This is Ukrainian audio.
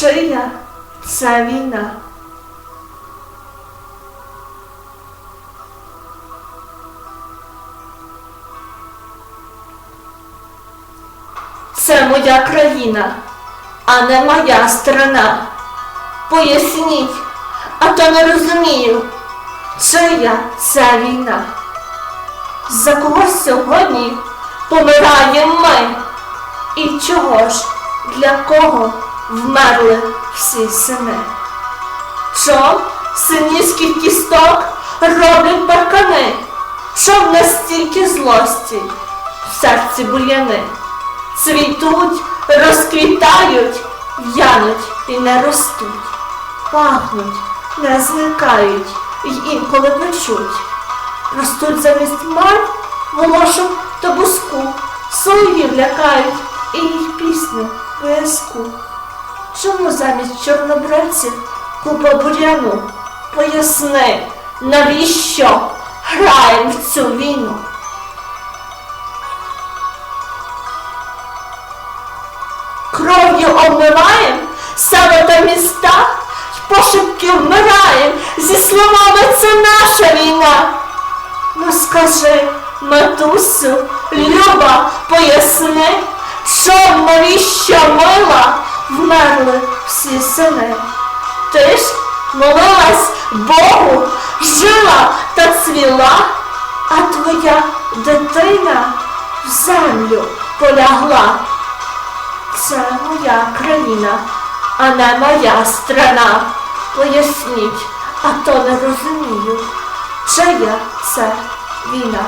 Чия це війна? Це моя країна, а не моя страна. Поясніть, а то не розумію, чия це війна. За кого сьогодні помираємо ми? І чого ж, для кого вмерли всі сини? Чом синівських кісток роблять паркани? Чом настільки злості в серці бур'яни? Цвітуть, розквітають, в'януть і не ростуть, пахнуть, не зникають й інколи печуть. Ростуть замість мар, волошок та буску, соловів лякають і їх пісню виску. Чому замість чорнобривців купа бур'яну? Поясни, навіщо граєм в цю війну? Кров'ю обмиваєм села та міста, й пошепки вмираєм, зі словами це наша війна. Ну скажи, матусю, Люба, поясни, чом навіщо мила вмерли всі сини. Ти ж молилась Богу, жила та цвіла, а твоя дитина в землю полягла. Це моя країна, а не моя страна. Поясніть, а то не розумію, чия це війна.